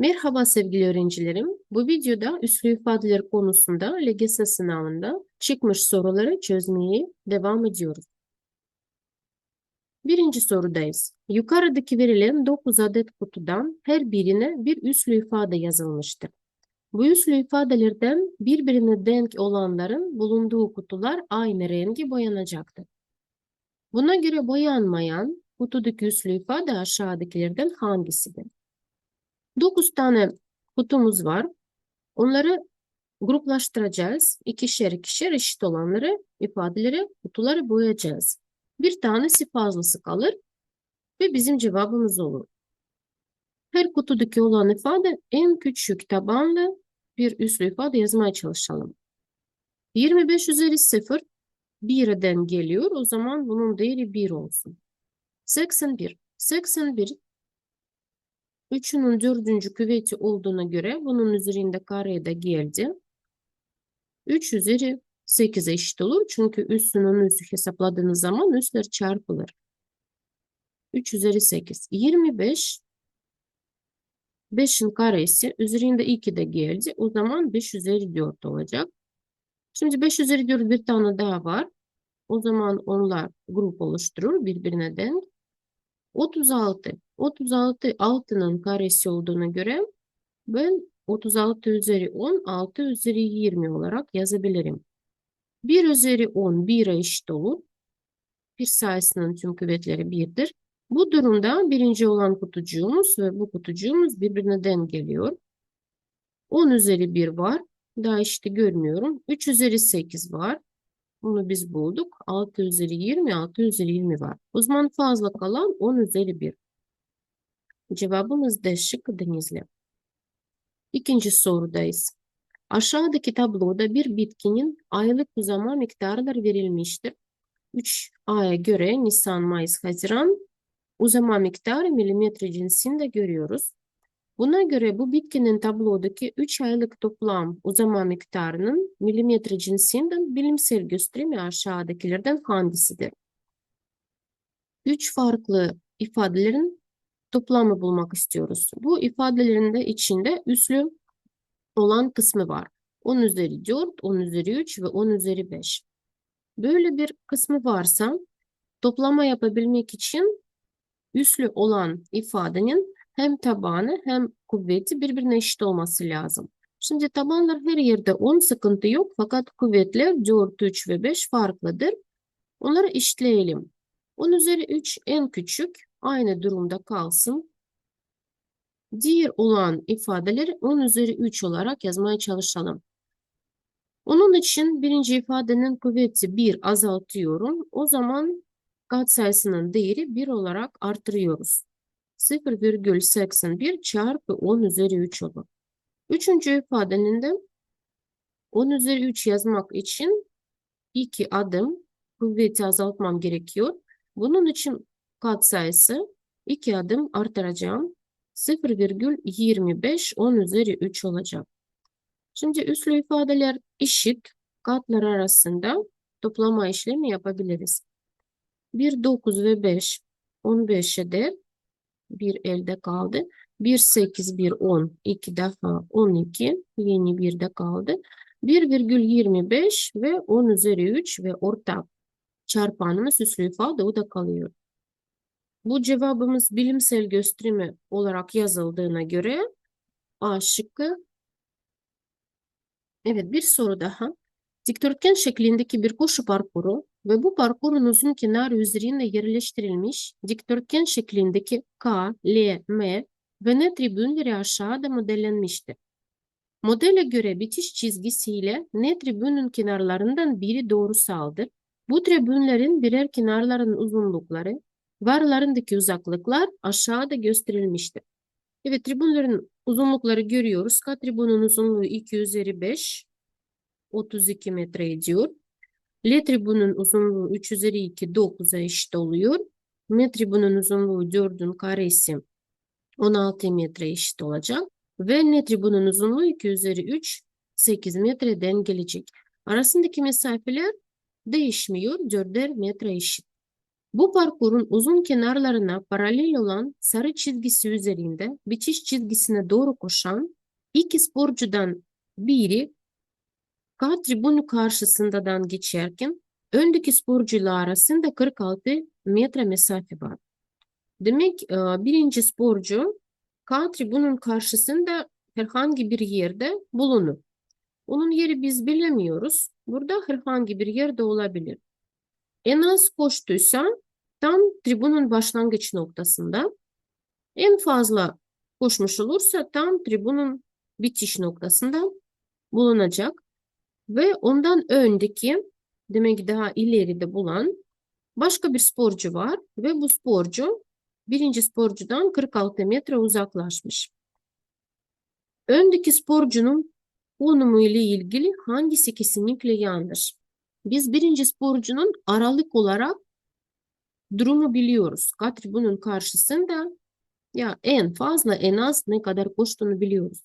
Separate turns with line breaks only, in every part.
Merhaba sevgili öğrencilerim. Bu videoda üslü ifadeler konusunda LGS sınavında çıkmış soruları çözmeye devam ediyoruz. Birinci sorudayız. Yukarıdaki verilen 9 adet kutudan her birine bir üslü ifade yazılmıştır. Bu üslü ifadelerden birbirine denk olanların bulunduğu kutular aynı rengi boyanacaktır. Buna göre boyanmayan kutudaki üslü ifade aşağıdakilerden hangisidir? 9 tane kutumuz var. Onları gruplaştıracağız. İkişer ikişer eşit olanları, ifadeleri, kutuları boyayacağız. Bir tanesi fazlası kalır ve bizim cevabımız olur. Her kutudaki olan ifade en küçük tabanlı bir üslü ifade yazmaya çalışalım. 25 üzeri 0 1'den geliyor. O zaman bunun değeri 1 olsun. 81. 81 3'ünün dördüncü küveti olduğuna göre bunun üzerinde kareye de geldi. 3 üzeri 8'e eşit olur. Çünkü üstünün üstü hesapladığınız zaman üstler çarpılır. 3 üzeri 8. 25 5'in karesi üzerinde 2 de geldi. O zaman 5 üzeri 4 olacak. Şimdi 5 üzeri 4 bir tane daha var. O zaman onlar grup oluşturur birbirine denk. 36. 36 6'nın karesi olduğuna göre ben 36 üzeri 10, 6 üzeri 20 olarak yazabilirim. 1 üzeri 10 1'e eşit olur. Bir sayısının tüm kuvvetleri 1'dir. Bu durumda birinci olan kutucuğumuz ve bu kutucuğumuz birbirine denk geliyor. 10 üzeri 1 var. Daha işte görmüyorum. 3 üzeri 8 var. Bunu biz bulduk. 6 üzeri 20, 6 üzeri 20 var. O zaman fazla kalan 10 üzeri 1. Cevabımız D şıkkı denizli. İkinci sorudayız. Aşağıdaki tabloda bir bitkinin aylık uzama miktarları verilmiştir. 3 aya göre Nisan, Mayıs, Haziran uzama miktarı milimetre cinsinde görüyoruz. Buna göre bu bitkinin tablodaki 3 aylık toplam uzama miktarının milimetre cinsinden bilimsel gösterimi aşağıdakilerden hangisidir? 3 farklı ifadelerin toplamı bulmak istiyoruz. Bu ifadelerin de içinde üslü olan kısmı var. 10 üzeri 4, 10 üzeri 3 ve 10 üzeri 5. Böyle bir kısmı varsa toplama yapabilmek için üslü olan ifadenin hem tabanı hem kuvveti birbirine eşit olması lazım. Şimdi tabanlar her yerde 10 sıkıntı yok fakat kuvvetler 4, 3 ve 5 farklıdır. Onları işleyelim. 10 üzeri 3 en küçük aynı durumda kalsın. Diğer olan ifadeleri 10 üzeri 3 olarak yazmaya çalışalım. Onun için birinci ifadenin kuvveti 1 azaltıyorum. O zaman katsayısının değeri 1 olarak artırıyoruz. 0,81 çarpı 10 üzeri 3 olur. Üçüncü ifadenin de 10 üzeri 3 yazmak için 2 adım kuvveti azaltmam gerekiyor. Bunun için katsayısı 2 adım artıracağım. 0,25 10 üzeri 3 olacak. Şimdi üslü ifadeler eşit katlar arasında toplama işlemi yapabiliriz. 1, 9 ve 5 15 eder bir elde kaldı. 1, 8, 1, 10, 2 defa 12, yeni bir de kaldı. 1,25 ve 10 üzeri 3 ve ortak çarpanımız üslü ifade o da kalıyor. Bu cevabımız bilimsel gösterimi olarak yazıldığına göre A şıkkı. Evet bir soru daha. Dikdörtgen şeklindeki bir koşu parkuru ve bu parkurun uzun kenarı üzerinde yerleştirilmiş dikdörtgen şeklindeki K, L, M ve N tribünleri aşağıda modellenmiştir. Modele göre bitiş çizgisiyle N tribünün kenarlarından biri doğrusaldır. Bu tribünlerin birer kenarların uzunlukları, varlarındaki uzaklıklar aşağıda gösterilmiştir. Evet tribünlerin uzunlukları görüyoruz. K tribünün uzunluğu 2 üzeri 5, 32 metre ediyor. L tribünün uzunluğu 3 üzeri 2 9'a eşit oluyor. M tribünün uzunluğu 4'ün karesi 16 metre eşit olacak. Ve N tribünün uzunluğu 2 üzeri 3 8 metreden gelecek. Arasındaki mesafeler değişmiyor. 4'er metre eşit. Bu parkurun uzun kenarlarına paralel olan sarı çizgisi üzerinde bitiş çizgisine doğru koşan iki sporcudan biri K tribünü karşısından geçerken öndeki sporcuyla arasında 46 metre mesafe var. Demek e, birinci sporcu K tribünün karşısında herhangi bir yerde bulunur. Onun yeri biz bilemiyoruz. Burada herhangi bir yerde olabilir. En az koştuysa tam tribünün başlangıç noktasında. En fazla koşmuş olursa tam tribünün bitiş noktasında bulunacak. Ve ondan öndeki demek daha ileride bulan başka bir sporcu var ve bu sporcu birinci sporcudan 46 metre uzaklaşmış. Öndeki sporcunun konumu ile ilgili hangisi kesinlikle yanlış? Biz birinci sporcunun aralık olarak durumu biliyoruz. Kat bunun karşısında ya en fazla en az ne kadar koştuğunu biliyoruz.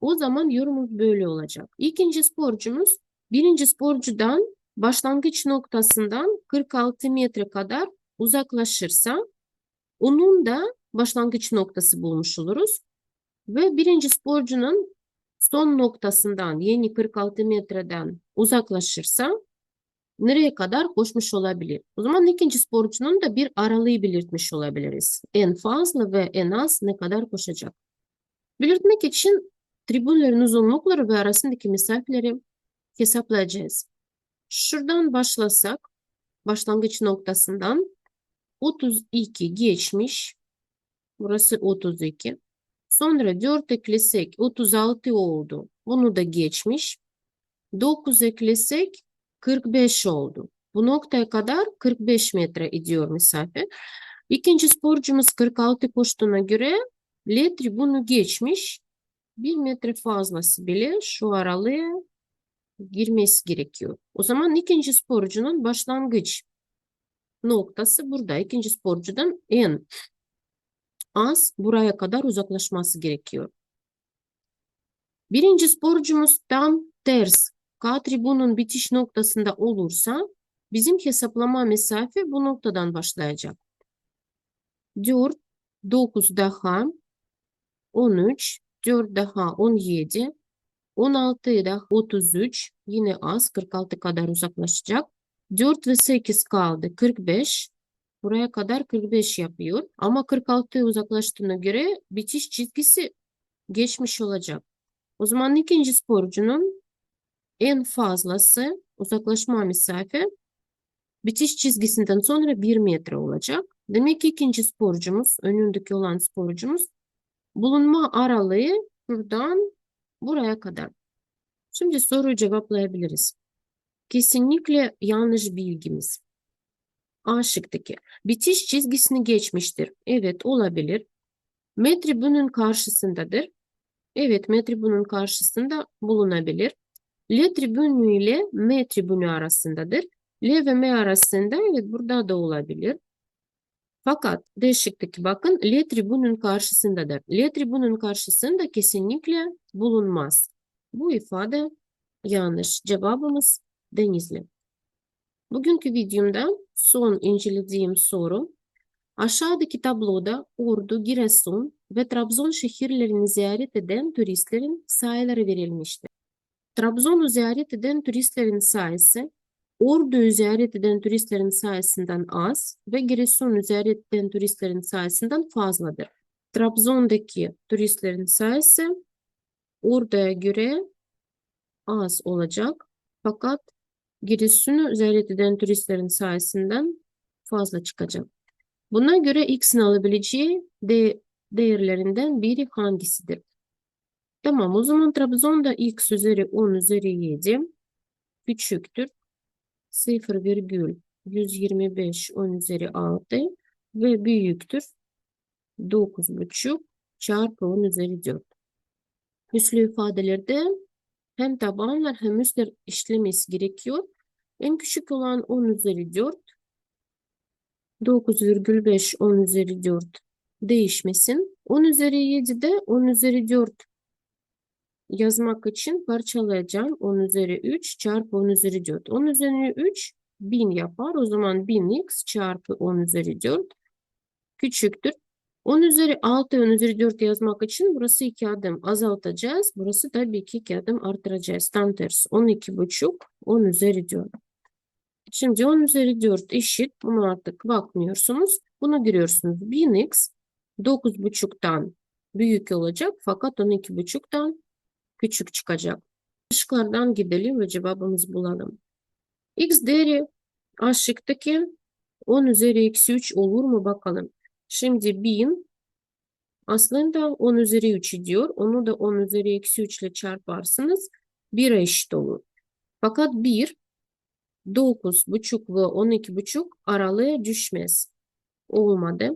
O zaman yorumumuz böyle olacak. İkinci sporcumuz birinci sporcudan başlangıç noktasından 46 metre kadar uzaklaşırsa onun da başlangıç noktası bulmuş oluruz. Ve birinci sporcunun son noktasından yeni 46 metreden uzaklaşırsa nereye kadar koşmuş olabilir? O zaman ikinci sporcunun da bir aralığı belirtmiş olabiliriz. En fazla ve en az ne kadar koşacak. Belirtmek için tribünlerin uzunlukları ve arasındaki mesafeleri hesaplayacağız. Şuradan başlasak, başlangıç noktasından 32 geçmiş. Burası 32. Sonra 4 eklesek 36 oldu. Bunu da geçmiş. 9 eklesek 45 oldu. Bu noktaya kadar 45 metre ediyor mesafe. İkinci sporcumuz 46 koştuğuna göre Letri bunu geçmiş. 1 metre fazlası bile şu aralığa girmesi gerekiyor. O zaman ikinci sporcunun başlangıç noktası burada. İkinci sporcudan en az buraya kadar uzaklaşması gerekiyor. Birinci sporcumuz tam ters K tribunun bitiş noktasında olursa bizim hesaplama mesafe bu noktadan başlayacak. 4, 9 daha 13, 4 daha 17, 16 daha 33 yine az 46 kadar uzaklaşacak. 4 ve 8 kaldı 45. Buraya kadar 45 yapıyor. Ama 46'ya uzaklaştığına göre bitiş çizgisi geçmiş olacak. O zaman ikinci sporcunun en fazlası uzaklaşma mesafe bitiş çizgisinden sonra 1 metre olacak. Demek ki ikinci sporcumuz, önündeki olan sporcumuz bulunma aralığı buradan buraya kadar. Şimdi soruyu cevaplayabiliriz. Kesinlikle yanlış bilgimiz. A şıktaki. Bitiş çizgisini geçmiştir. Evet olabilir. Metre bunun karşısındadır. Evet metre bunun karşısında bulunabilir. L tribünü ile M tribünü arasındadır. L ve M arasında evet burada da olabilir. Fakat D şıktaki bakın L tribünün karşısındadır. L tribünün karşısında kesinlikle bulunmaz. Bu ifade yanlış. Cevabımız Denizli. Bugünkü videomda son incelediğim soru aşağıdaki tabloda Ordu, Giresun ve Trabzon şehirlerini ziyaret eden turistlerin sayıları verilmiştir. Trabzon'u ziyaret eden turistlerin sayısı Ordu'yu ziyaret eden turistlerin sayısından az ve Giresun'u ziyaret eden turistlerin sayısından fazladır. Trabzon'daki turistlerin sayısı Ordu'ya göre az olacak fakat Giresun'u ziyaret eden turistlerin sayısından fazla çıkacak. Buna göre x'in alabileceği de değerlerinden biri hangisidir? Tamam o zaman Trabzon'da x üzeri 10 üzeri 7 küçüktür. 0,125 10 üzeri 6 ve büyüktür. 9,5 çarpı 10 üzeri 4. Üslü ifadelerde hem tabanlar hem üstler işlemesi gerekiyor. En küçük olan 10 üzeri 4. 9,5 10 üzeri 4 değişmesin. 10 üzeri 7 de 10 üzeri 4 yazmak için parçalayacağım. 10 üzeri 3 çarpı 10 üzeri 4. 10 üzeri 3 1000 yapar. O zaman 1000x çarpı 10 üzeri 4 küçüktür. 10 üzeri 6 10 üzeri 4 yazmak için burası 2 adım azaltacağız. Burası tabii ki 2 adım artıracağız. Tam tersi 12 buçuk 10 üzeri 4. Şimdi 10 üzeri 4 eşit. Bunu artık bakmıyorsunuz. Bunu görüyorsunuz. 1000x 9,5'tan büyük olacak fakat 12,5'tan küçük çıkacak. Şıklardan gidelim ve cevabımızı bulalım. X değeri aşıktaki 10 üzeri eksi 3 olur mu bakalım. Şimdi 1000 aslında 10 üzeri 3 diyor. Onu da 10 üzeri eksi 3 ile çarparsınız 1'e eşit olur. Fakat 1 9,5 ve 12,5 aralığa düşmez. Olmadı.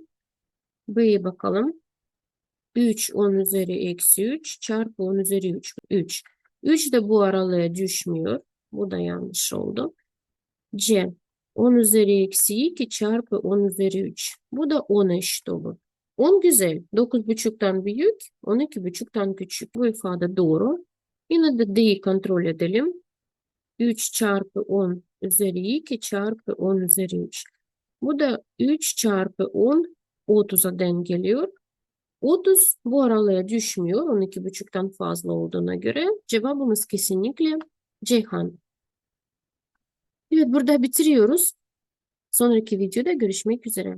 B'ye bakalım. 3 10 üzeri eksi 3 çarpı 10 üzeri 3. 3. 3 de bu aralığa düşmüyor. Bu da yanlış oldu. C 10 üzeri eksi 2 çarpı 10 üzeri 3. Bu da 10 eşit olur. 10 güzel. 9,5'tan büyük, 12,5'tan küçük. Bu ifade doğru. Yine de D'yi kontrol edelim. 3 çarpı 10 üzeri 2 çarpı 10 üzeri 3. Bu da 3 çarpı 10 30'a denk geliyor. 30 bu aralığa düşmüyor. 12,5'tan fazla olduğuna göre cevabımız kesinlikle Ceyhan. Evet burada bitiriyoruz. Sonraki videoda görüşmek üzere.